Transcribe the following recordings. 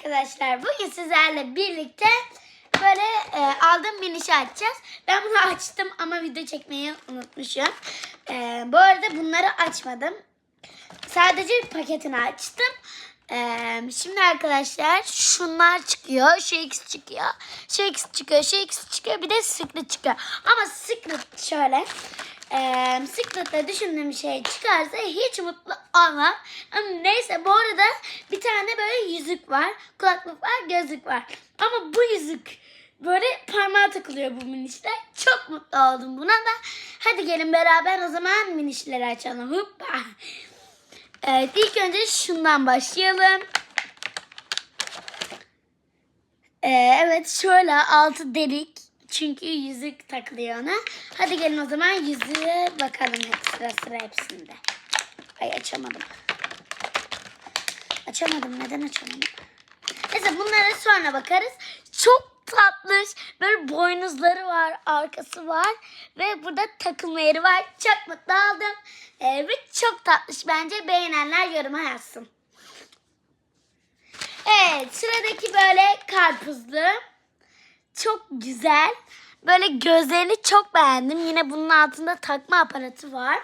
arkadaşlar. Bugün sizlerle birlikte böyle e, aldığım minişi açacağız. Ben bunu açtım ama video çekmeyi unutmuşum. E, bu arada bunları açmadım. Sadece paketini açtım. E, şimdi arkadaşlar şunlar çıkıyor. Shakes çıkıyor. Shakes çıkıyor. Shakes çıkıyor. Bir de Secret çıkıyor. Ama Secret şöyle. Eee Secret'ta düşündüğüm şey çıkarsa hiç mutlu olmam. Ama neyse bu arada bir tane böyle yüzük var. Kulaklık var, gözlük var. Ama bu yüzük böyle parmağa takılıyor bu minişler. Çok mutlu oldum buna da. Hadi gelin beraber o zaman minişleri açalım. Hoppa. Evet ilk önce şundan başlayalım. Ee, evet şöyle altı delik. Çünkü yüzük takılıyor ona. Hadi gelin o zaman yüzüğe bakalım sıra sıra hepsinde. Ay açamadım. Açamadım. Neden açamadım? Neyse bunlara sonra bakarız. Çok tatlış. Böyle boynuzları var, arkası var. Ve burada takılma yeri var. Çok mutlu oldum. Ee, çok tatlış bence. Beğenenler yoruma yazsın. Evet sıradaki böyle karpuzlu. Çok güzel. Böyle gözlerini çok beğendim. Yine bunun altında takma aparatı var.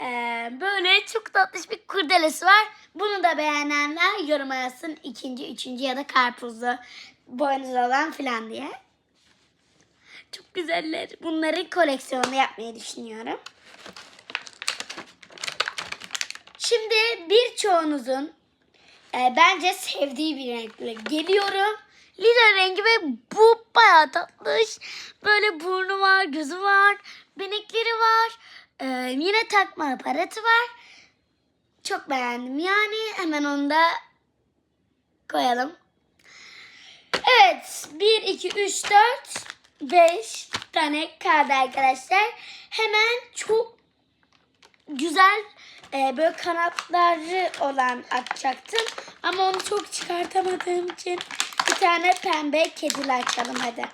Ee, böyle çok tatlış bir kurdelesi var. Bunu da beğenenler yoruma yazsın. ikinci, üçüncü ya da karpuzlu boynuz olan filan diye. Çok güzeller. Bunların koleksiyonunu yapmayı düşünüyorum. Şimdi birçoğunuzun e, bence sevdiği bir renkle geliyorum. Lila rengi ve bu bayağı tatlış. Böyle burnu var, gözü var, benekleri var. E, yine takma aparatı var. Çok beğendim yani. Hemen onu da koyalım. Evet. 1, 2, 3, 4, 5 tane kaldı arkadaşlar. Hemen çok güzel e, böyle kanatları olan açacaktım. Ama onu çok çıkartamadığım için bir tane pembe kedili açalım hadi.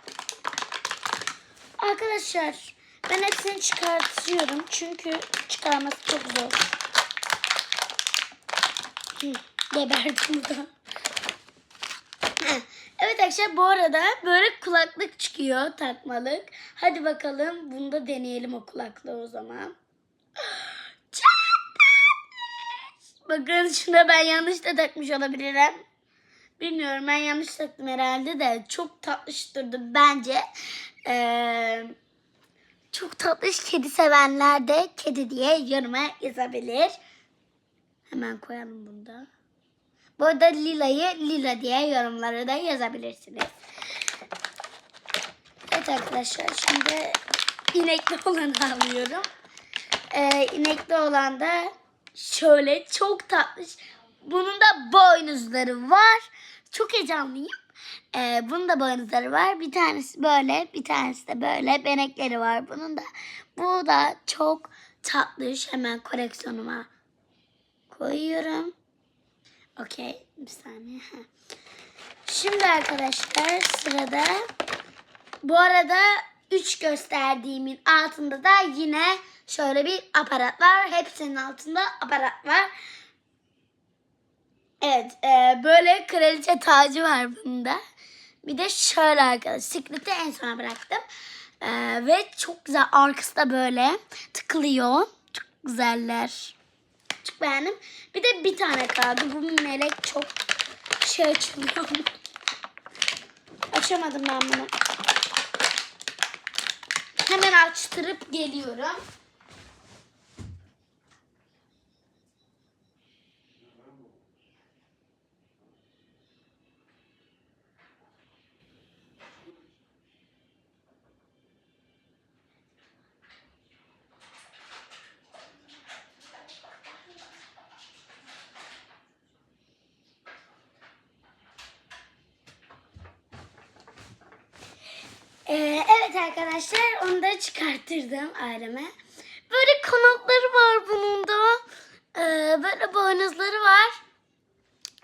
Arkadaşlar ben hepsini çıkartıyorum. Çünkü çıkarması çok zor. Hı, Geberdim da. Evet arkadaşlar bu arada böyle kulaklık çıkıyor takmalık. Hadi bakalım bunu da deneyelim o kulaklığı o zaman. Çok tatlış. Bakın şuna ben yanlış da takmış olabilirim. Bilmiyorum ben yanlış taktım herhalde de çok tatlış durdu bence. Ee, çok tatlış kedi sevenler de kedi diye yoruma yazabilir. Hemen koyalım bunu da. Bu arada Lila'yı Lila diye yorumlara da yazabilirsiniz. Evet arkadaşlar şimdi inekli olanı alıyorum. Ee, inekli olan da şöyle çok tatlış. Bunun da boynuzları var. Çok heyecanlıyım. Ee, bunun da boynuzları var. Bir tanesi böyle, bir tanesi de böyle. Benekleri var bunun da. Bu da çok tatlış. Hemen koleksiyonuma koyuyorum. Okey. Bir saniye. Şimdi arkadaşlar sırada bu arada 3 gösterdiğimin altında da yine şöyle bir aparat var. Hepsinin altında aparat var. Evet e, böyle kraliçe tacı var bunda. Bir de şöyle arkadaşlar. Secret'i en sona bıraktım. E, ve çok güzel. Arkası da böyle tıkılıyor. Çok güzeller. Çok beğendim. Bir de bir tane kaldı. Bu melek çok şey açılıyor. Açamadım ben bunu. Hemen açtırıp geliyorum. Ee, evet arkadaşlar onu da çıkarttırdım aileme. Böyle kanatları var bunun da. Ee, böyle boynuzları var.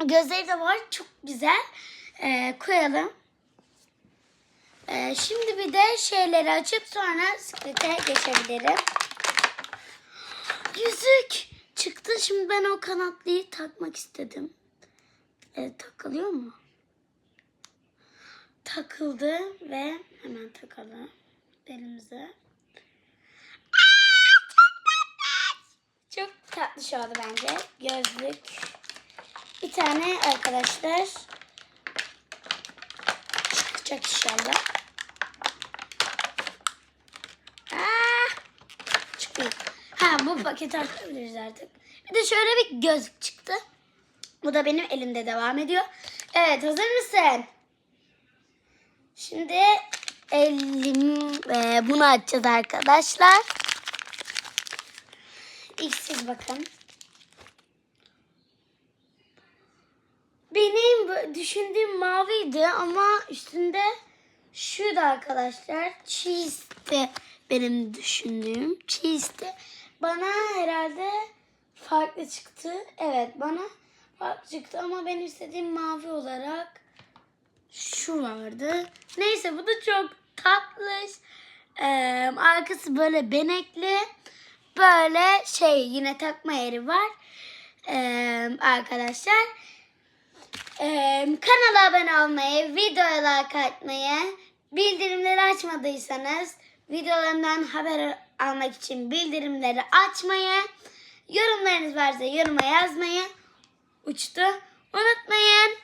Gözleri de var. Çok güzel. Ee, koyalım. Ee, şimdi bir de şeyleri açıp sonra skrite geçebilirim. Yüzük çıktı. Şimdi ben o kanatlıyı takmak istedim. Ee, takılıyor mu? Takıldı ve hemen takalım elimize. Çok tatlış oldu bence. Gözlük. Bir tane arkadaşlar. Çıkacak inşallah. Aa, çıkmıyor. Ha bu paketi açabiliriz artık. Bir de şöyle bir gözlük çıktı. Bu da benim elimde devam ediyor. Evet hazır mısın? Şimdi elim e, bunu açacağız arkadaşlar. İlk siz bakın. Benim düşündüğüm maviydi ama üstünde şuydu arkadaşlar. Cheese'ti benim düşündüğüm. Cheese'ti. Bana herhalde farklı çıktı. Evet bana farklı çıktı ama ben istediğim mavi olarak şu vardı. Neyse bu da çok tatlış. Ee, arkası böyle benekli. Böyle şey yine takma yeri var. Ee, arkadaşlar. Ee, kanala abone olmayı, videoya like atmayı, bildirimleri açmadıysanız videolarımdan haber almak için bildirimleri açmayı, yorumlarınız varsa yoruma yazmayı uçtu. Unutmayın.